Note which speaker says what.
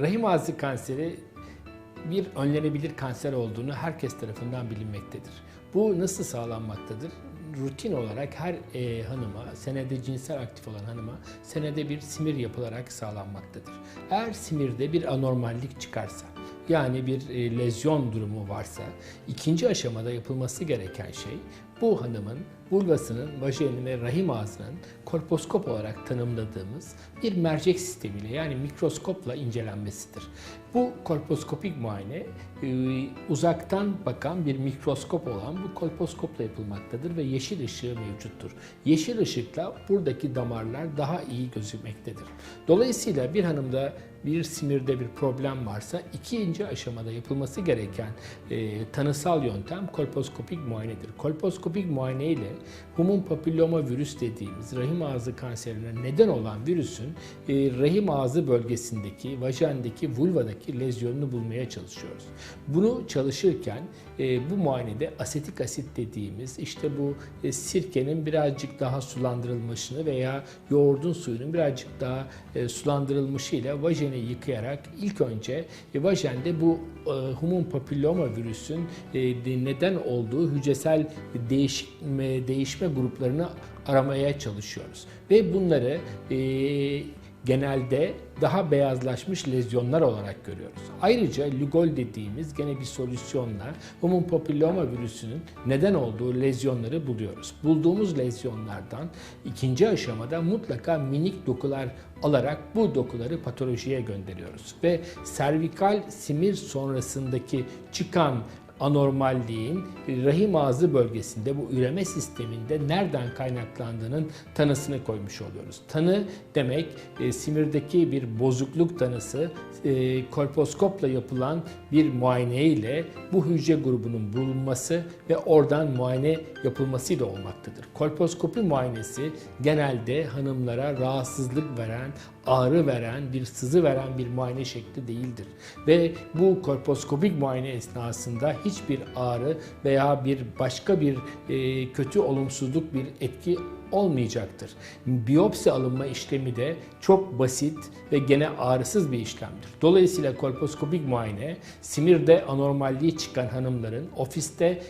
Speaker 1: Rahim ağzı kanseri bir önlenebilir kanser olduğunu herkes tarafından bilinmektedir. Bu nasıl sağlanmaktadır? Rutin olarak her e, hanıma, senede cinsel aktif olan hanıma senede bir simir yapılarak sağlanmaktadır. Eğer simirde bir anormallik çıkarsa, yani bir e, lezyon durumu varsa ikinci aşamada yapılması gereken şey bu hanımın vulvasının, vajinin ve rahim ağzının kolposkop olarak tanımladığımız bir mercek sistemiyle yani mikroskopla incelenmesidir. Bu kolposkopik muayene e, uzaktan bakan bir mikroskop olan bu kolposkopla yapılmaktadır ve yeşil ışığı mevcuttur. Yeşil ışıkla buradaki damarlar daha iyi gözükmektedir. Dolayısıyla bir hanımda bir simirde bir problem varsa ikinci aşamada yapılması gereken e, tanısal yöntem kolposkopik muayenedir. Kolposkopik muayene ile humun papilloma virüs dediğimiz rahim ağzı kanserine neden olan virüsün e, rahim ağzı bölgesindeki, vajendeki, vulvadaki lezyonunu bulmaya çalışıyoruz. Bunu çalışırken e, bu muayenede asetik asit dediğimiz işte bu e, sirkenin birazcık daha sulandırılmışını veya yoğurdun suyunun birazcık daha e, sulandırılmışıyla vajeni yıkayarak ilk önce e, vajende bu e, humun papilloma virüsün e, neden olduğu hücresel değişme, değişme gruplarını aramaya çalışıyoruz. Ve bunları genelde daha beyazlaşmış lezyonlar olarak görüyoruz. Ayrıca Lugol dediğimiz gene bir solüsyonla human papilloma virüsünün neden olduğu lezyonları buluyoruz. Bulduğumuz lezyonlardan ikinci aşamada mutlaka minik dokular alarak bu dokuları patolojiye gönderiyoruz. Ve servikal simir sonrasındaki çıkan anormalliğin rahim ağzı bölgesinde bu üreme sisteminde nereden kaynaklandığının tanısını koymuş oluyoruz. Tanı demek e, simirdeki bir bozukluk tanısı e, kolposkopla yapılan bir muayene ile bu hücre grubunun bulunması ve oradan muayene yapılmasıyla olmaktadır. Kolposkopi muayenesi genelde hanımlara rahatsızlık veren, ağrı veren, bir sızı veren bir muayene şekli değildir. Ve bu kolposkopik muayene esnasında hiçbir ağrı veya bir başka bir e, kötü olumsuzluk bir etki olmayacaktır. Biyopsi alınma işlemi de çok basit ve gene ağrısız bir işlemdir. Dolayısıyla kolposkopik muayene simirde anormalliği çıkan hanımların ofiste